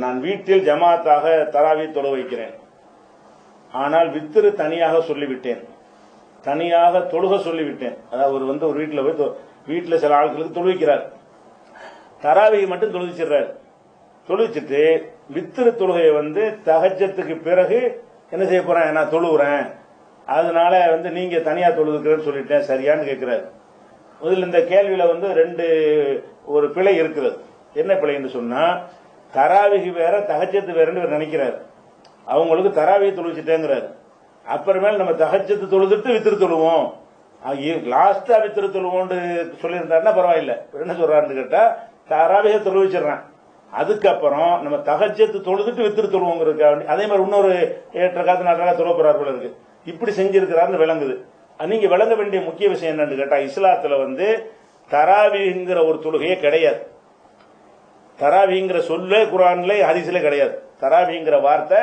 நான் வீட்டில் ஜமாத்தாக தராவி தொழ வைக்கிறேன். ஆனால் வித்திரு தனியாக சொல்லிவிட்டேன். தனியாக தொழுக சொல்லிவிட்டேன். அதாவது ஒரு வந்து ஒரு வீட்டில் போய் தொ- சில ஆட்களுக்கு தொழுவிக்கிறார் தராவியை மட்டும் தொழுவிச்சிடுறார் தொழுவிச்சிட்டு வித்திரு தொழுகையை வந்து தகஜத்துக்கு பிறகு என்ன செய்ய போறேன்? நான் தொழுவுறேன். அதனால வந்து நீங்க தனியா தொழுதுக்கிறேன்னு சொல்லிட்டேன். சரியான்னு கேட்கிறாரு. முதல்ல இந்த கேள்வியில வந்து ரெண்டு ஒரு பிழை இருக்கிறது. என்ன பிழைன்னு சொன்னா தராவிகி வேற தகச்சத்து வேறன்னு இவர் நினைக்கிறாரு. அவங்களுக்கு தராவிகை தொழுச்சிட்டேங்கிறாரு அப்புறமேல் நம்ம தகச்சத்து தொழுதுட்டு வித்திரு தொழுவோம். லாஸ்டா வித்திரு தொழுவோம்னு சொல்லியிருந்தாருன்னா பரவாயில்ல. என்ன சொல்றாருன்னு கேட்டா தராவியை தொழுவிச்சிடுறேன் அதுக்கப்புறம் நம்ம தகச்சத்து தொழுதுட்டு வித்திரு தொழுவோங்கிறதுக்காக அதே மாதிரி இன்னொரு ஏற்ற காத்து நாட்டாக தொழ போறாரு போல இருக்கு. இப்படி செஞ்சிருக்கிறாருன்னு விளங்குது. நீங்க விளங்க வேண்டிய முக்கிய விஷயம் என்னன்னு கேட்டா இஸ்லாத்துல வந்து தராவிங்கிற ஒரு தொழுகையே கிடையாது. தராவிங்கிற சொல்லே குரான்ல ஹதீஸ்ல கிடையாது. தராவிங்கிற வார்த்தை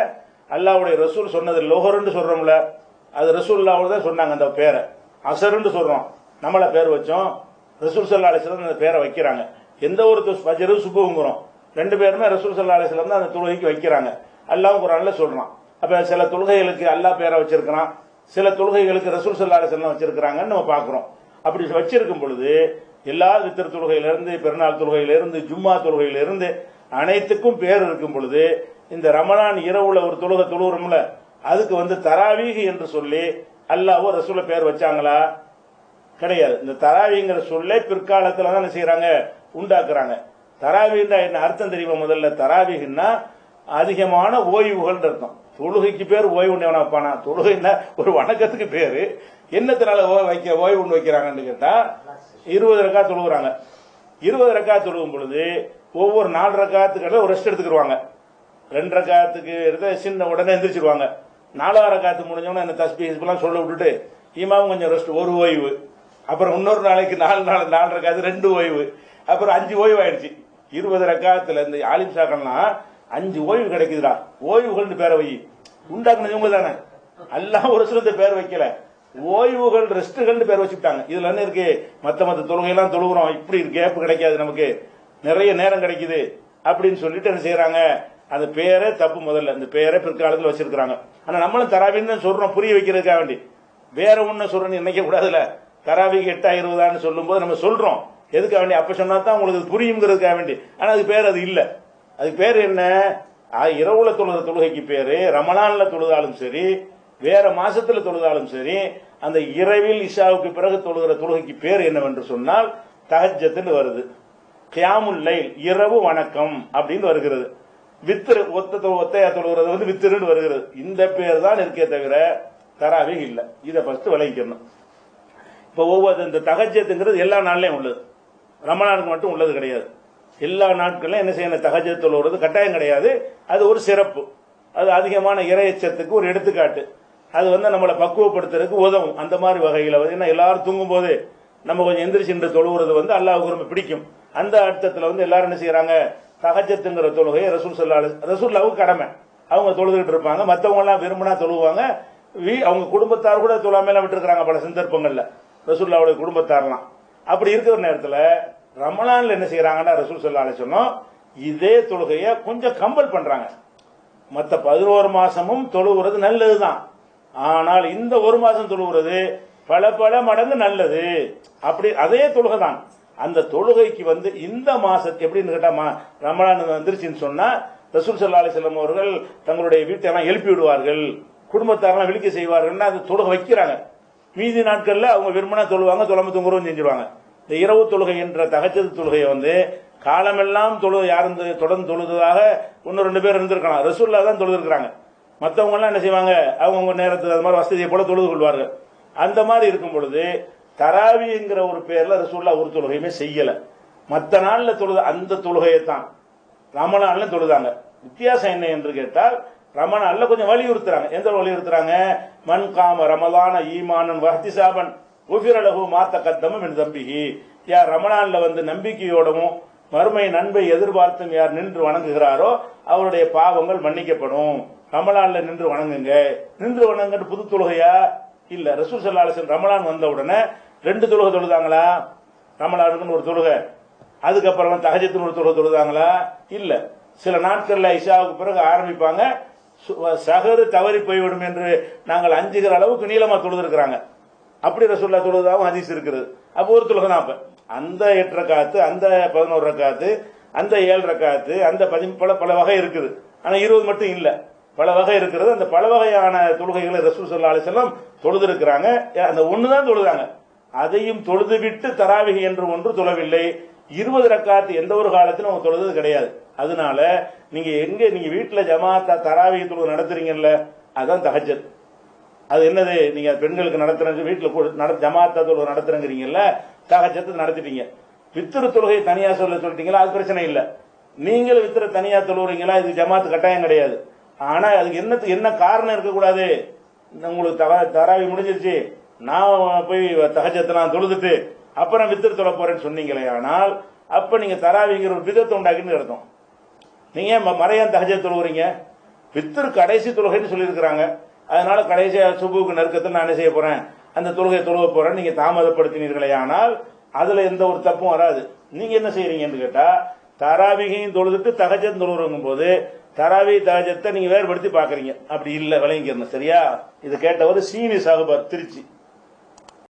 அல்லாஹ்வுடைய ரசூல் சொன்னது லோஹர்னு சொல்றோம்ல அது ரசூல்லாவோட தான் சொன்னாங்க அந்த பேரை. அசருன்னு சொல்றோம். நம்மள பேர் வச்சோம். ரசூல் சல்லா அலிஸ்லாம் அந்த பேரை வைக்கிறாங்க. எந்த ஒரு து- சுப்புங்கிறோம் ரெண்டு பேருமே ரசூல் சல்லா அலிஸ்லாம் தான் அந்த தொழுகைக்கு வைக்கிறாங்க. அல்லாஹ் குரான்ல சொல்றான். அப்ப சில தொழுகைகளுக்கு அல்லாஹ் பேரை வச்சிருக்கிறான். சில தொழுகைகளுக்கு ரசூல் சல்லா அலிஸ்லாம் வச்சிருக்கிறாங்கன்னு நம்ம பாக்குறோம் அப்படி வச்சிருக்கும் பொழுது எல்லா வித்திர தொழுகையிலிருந்து பெருநாள் தொழுகையிலிருந்து ஜும்மா தொழுகையிலிருந்து அனைத்துக்கும் பேர் இருக்கும் பொழுது இந்த ரமணான் இரவுல ஒரு தொழுகை தொழுகிறோம்ல அதுக்கு வந்து தராவீக என்று சொல்லி அல்லாவோ ரசூல பேர் வச்சாங்களா? கிடையாது. இந்த தராவிங்கிற சொல்லே பிற்காலத்தில் தான் என்ன செய்யறாங்க உண்டாக்குறாங்க. தராவின்னா என்ன அர்த்தம் தெரியுமா முதல்ல? தராவிகன்னா அதிகமான ஓய்வுகள் அர்த்தம். தொழுகைக்கு பேர் ஓய்வு வைப்பானா தொழுகைன்னா ஒரு வணக்கத்துக்கு பேரு. என்னத்தினால வைக்க ஓய்வு வைக்கிறாங்கன்னு கேட்டா இருபது ரக்கா தொழுகிறாங்க இருபது ரக்கா தொழுகும் பொழுது ஒவ்வொரு நாலு ரக்காத்துக்கு ஒரு ரெஸ்ட் எடுத்துக்கிடுவாங்க ரெண்டு ரக்காத்துக்கு எடுத்து சின்ன உடனே எந்திரிச்சிருவாங்க. நாலாவது ரக்காத்து முடிஞ்சவொடனே இந்த தஸ்பி ஹிஸ்பெல்லாம் சொல்ல விட்டுட்டு இமாவும் கொஞ்சம் ரெஸ்ட் ஒரு ஓய்வு. அப்புறம் இன்னொரு நாளைக்கு நாலு நாள் நாலு ரக்காத்து ரெண்டு ஓய்வு. அப்புறம் அஞ்சு ஓய்வு ஆயிடுச்சு. இருபது ரக்காத்துல இந்த ஆலிம் சாக்கள்லாம் அஞ்சு ஓய்வு கிடைக்குதுடா. ஓய்வுகள்னு பேரை வை. உண்டாக்குனது இவங்க தானே எல்லாம் ஒரு சிலத்தை பேர் வைக்கல. ஓய்வுகள் ரெஸ்ட்டுகள்னு பேர் வச்சுட்டாங்க இதுல என்ன இருக்கு? மத்த மத்த தொழுகையெல்லாம் தொழுகிறோம். இப்படி கேப் கிடைக்காது நமக்கு. நிறைய நேரம் கிடைக்குது. அப்படின்னு சொல்லிட்டு என்ன செய்யறாங்க அந்த பேரே தப்பு முதல்ல. இந்த பேரே பிற்காலத்தில் வச்சிருக்காங்க ஆனா நம்மளும் தராவின்னு தான் சொல்றோம். புரிய வைக்கிறதுக்காக வேண்டி. வேற ஒண்ணு சொல்றேன்னு நினைக்க கூடாதுல தராவிக்கு எட்டா இருபதான்னு சொல்லும்போது நம்ம சொல்றோம். எதுக்காக வேண்டி? அப்ப சொன்னா தான் உங்களுக்கு அது புரியுங்கிறதுக்காக வேண்டி. ஆனா அதுக்கு பேர் அது இல்ல. அதுக்கு பேர் என்ன? இரவுல தொழுத தொழுகைக்கு பேரு ரமணான்ல தொழுதாலும் சரி வேற மாசத்துல தொழுதாலும் சரி அந்த இரவில் இஷாவுக்கு பிறகு தொழுகிற தொழுகைக்கு பேர் என்னவென்று சொன்னால் தஹஜத்துன்னு வருது. கியாமுல்லை இரவு வணக்கம் அப்படின்னு வருகிறது. வித்திரு ஒத்த ஒத்தையா தொழுகிறது வந்து வித்திருன்னு வருகிறது. இந்த பேர் தான் இருக்கே தவிர தராவே இல்லை. இதை ஃபர்ஸ்ட் விளங்கிக்கணும். இப்போ ஒவ்வொரு இந்த தகஜத்துங்கிறது எல்லா நாள்லையும் உள்ளது. ரமணானுக்கு மட்டும் உள்ளது கிடையாது. எல்லா நாட்களிலும் என்ன செய்யணும்? தகஜத்தில் தொழுகிறது கட்டாயம் கிடையாது. அது ஒரு சிறப்பு. அது அதிகமான இறையச்சத்துக்கு ஒரு எடுத்துக்காட்டு. அது வந்து நம்மளை பக்குவப்படுத்துறதுக்கு உதவும். அந்த மாதிரி வகையில் வந்து ஏன்னா எல்லாரும் தூங்கும் போது நம்ம கொஞ்சம் எந்திரிச்சு நின்று தொழுகிறது வந்து அல்லாவுக்கு ரொம்ப பிடிக்கும். அந்த அர்த்தத்தில் வந்து எல்லாரும் என்ன செய்யறாங்க? தகஜத்துங்கிற தொழுகையை ரசூல் சொல்லா ரசூல்லாவுக்கு கடமை. அவங்க தொழுதுகிட்டு இருப்பாங்க. மற்றவங்க விரும்பினா தொழுவாங்க. வீ- அவங்க குடும்பத்தார் கூட தொழாமையெல்லாம் விட்டுருக்காங்க பல சந்தர்ப்பங்களில். ரசூல்லாவுடைய குடும்பத்தாரெல்லாம் அப்படி இருக்கிற நேரத்தில் ரமலானில் என்ன செய்யறாங்கன்னா ரசூல் சொல்லா சொன்னோம் இதே தொழுகையை கொஞ்சம் கம்பல் பண்ணுறாங்க மற்ற பதினோரு மாசமும் தொழுகிறது நல்லதுதான். ஆனால் இந்த ஒரு மாதம் தொழுகிறது பல பல மடங்கு நல்லது. அப்படி அதே தொழுகை தான் அந்த தொழுகைக்கு வந்து இந்த மாசத்து எப்படின்னு கேட்டா மா- ரமலான் வந்துருச்சுன்னு சொன்னா ரசூல் சல்லா செல்லம் அவர்கள் தங்களுடைய வீட்டெல்லாம் எழுப்பி விடுவார்கள். குடும்பத்தாரெல்லாம் விழிக்க செய்வார்கள்னா அது தொழுகை வைக்கிறாங்க. மீதி நாட்கள்ல அவங்க விரும்பினா தொழுவாங்க தொலைமை தொங்குறவும் செஞ்சிருவாங்க. இந்த இரவு தொழுகை என்ற தகச்சது தொழுகையை வந்து காலமெல்லாம் தொழு யாரும் தொடர்ந்து தொழுததாக இன்னும் ரெண்டு பேர் இருந்திருக்கலாம். ரசூல்லா தான் தொழுது இருக்கிறாங்க எல்லாம் என்ன செய்வாங்க? அவங்கவுங்க நேரத்தில் அது மாதிரி வசதியை போல தொழுது கொள்வார்கள். அந்த மாதிரி இருக்கும் பொழுது தராவிங்கிற ஒரு பேர்ல ரசூல்லா ஒரு தொழுகையுமே செய்யல. மற்ற நாளில் தொழுது அந்த தொழுகையை தான். ரமணான்ல தொழுதாங்க. வித்தியாசம் என்ன என்று கேட்டால் ரமணான்ல கொஞ்சம் வலியுறுத்துறாங்க. எந்த வலியுறுத்துறாங்க? மண் காம ரமலான ஈமானன் வஹ்திசாபன் உபிரலகு மாத்த கத்தமும் என் தம்பிகி யார் ரமணான்ல வந்து நம்பிக்கையோடவும் மறுமை நண்பை எதிர்பார்த்தும் யார் நின்று வணங்குகிறாரோ அவருடைய பாவங்கள் மன்னிக்கப்படும். ரமலான்ல நின்று வணங்குங்க. நின்று வணங்குன்னு புது தொழுகையா? இல்ல. ரசூல் சல்லாசன் ரமலான் வந்த உடனே ரெண்டு தொழுகை தொழுதாங்களா? ரமலானுக்குன்னு ஒரு தொழுகை. அதுக்கப்புறம் தகஜத்துன்னு ஒரு தொழுகை தொழுதாங்களா? இல்ல. சில நாட்கள்ல இஷாவுக்கு பிறகு ஆரம்பிப்பாங்க. சு- தவறி போய்விடும் என்று நாங்கள் அஞ்சுகிற அளவுக்கு நீளமா தொழுதுருக்கிறாங்க. அப்படி ரசூல்லா தொழுதாவும் ஹதீஸ் இருக்கிறது அப்போ ஒரு தொழுகை தான் அப்ப. அந்த எட்டு ரக்காத்து அந்த பதினோரு ரக்காத்து அந்த ஏழு ரக்காத்து அந்த பதி பல பல வகை இருக்குது. ஆனால் இருபது மட்டும் இல்லை. பல வகை இருக்கிறது. அந்த பல வகையான தொழுகைகளை ரசூல் சல்லா அலிசல்லாம் தொழுது அந்த ஒன்று தான் தொழுதாங்க. அதையும் தொழுது விட்டு தராவிகை என்று ஒன்று தொழவில்லை. இருபது ரக்காத்து எந்த ஒரு காலத்திலும் அவங்க தொழுது கிடையாது. அதனால நீங்க எங்க நீங்க வீட்டில் ஜமாத்தா தராவிகை தொழுது நடத்துறீங்கல்ல அதான் தஹஜத் அது என்னது? நீங்க பெண்களுக்கு நடத்துறங்க வீட்டுல கூட நட- ஜமாத்தா தொழுகை நடத்துறங்கிறீங்கல்ல சகஜத்தை நடத்திட்டீங்க. வித்திரு தொழுகை தனியா சொல்ல சொல்லிட்டீங்களா? அது பிரச்சனை இல்ல. நீங்களும் வித்திர தனியா தொழுகிறீங்களா இது ஜமாத்து கட்டாயம் கிடையாது. ஆனா அதுக்கு என்ன என்ன காரணம் இருக்கக்கூடாது? உங்களுக்கு தவ தராவி முடிஞ்சிருச்சு. நான் போய் தகஜத்தை நான் தொழுதுட்டு அப்புறம் வித்திர தொழ போறேன்னு சொன்னீங்களே ஆனால் அப்ப நீங்க தராவிங்கிற ஒரு விதத்தை உண்டாக்கின்னு அர்த்தம். நீங்க ஏன் ம- மறையான் தஹஜத் தொழுகிறீங்க வித்திரு கடைசி தொழுகைன்னு சொல்லியிருக்கிறாங்க. அதனால கடைசியாக சுபுக்கு நெருக்கத்தில் நான் என்ன செய்ய போறேன்? அந்த தொழுகை தொழுக போறேன். நீங்க தாமதப்படுத்தினீர்களே ஆனால் அதுல எந்த ஒரு தப்பும் வராது. நீங்க என்ன செய்யறீங்கன்னு கேட்டா தராவிகையும் தொழுதுட்டு தகஜம் தொழுகிறங்கும் போது தராவி தகஜத்தை நீங்க வேறுபடுத்தி பாக்குறீங்க அப்படி இல்லை விளங்கிக்கிறணும் சரியா? இது கேட்டவர் சீனி சாகுபார் திருச்சி.